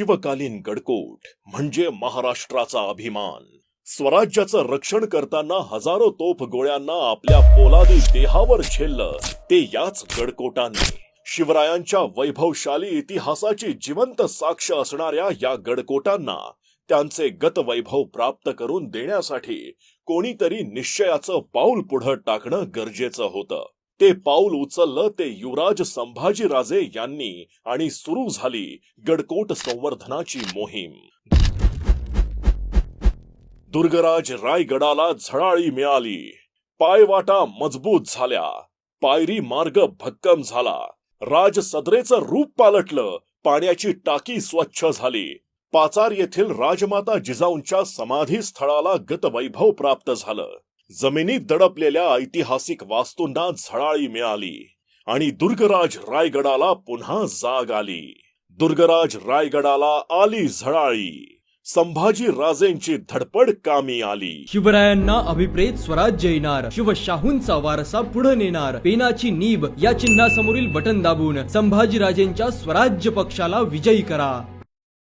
शिवकालीन गडकोट म्हणजे महाराष्ट्राचा अभिमान. स्वराज्याचं रक्षण करताना हजारो तोफ गोळ्यांना आपल्या पोलादी देहावर झेललं ते याच गडकोटांनी. शिवरायांच्या वैभवशाली इतिहासाची जिवंत साक्ष असणाऱ्या या गडकोटांना त्यांचे गतवैभव प्राप्त करून देण्यासाठी कोणीतरी निश्चयाचं पाऊल पुढं टाकणं गरजेचं होतं. ते पाऊल उचललं ते युवराज संभाजीराजे यांनी आणि सुरू झाली गडकोट संवर्धनाची मोहीम. दुर्गराज रायगडाला झळाळी मिळाली. पायवाटा मजबूत झाल्या. पायरी मार्ग भक्कम झाला. राज सदरेचं रूप पालटलं. पाण्याची टाकी स्वच्छ झाली. पाचार येथील राजमाता जिजाऊंच्या समाधी स्थळाला गतवैभव प्राप्त झालं. जमिनीत दडपलेल्या ऐतिहासिक वास्तूंना झळाळी मिळाली आणि दुर्गराज रायगडाला पुन्हा जाग आली. दुर्गराज रायगडाला आली झळाळी. संभाजी राजेंची धडपड कामी आली. शिवरायांना अभिप्रेत स्वराज्य येणार. शिवशाहूंचा वारसा पुढे नेणार. पेनाची नीब या चिन्हासमोरील बटन दाबून संभाजीराजेंच्या स्वराज्य पक्षाला विजयी करा.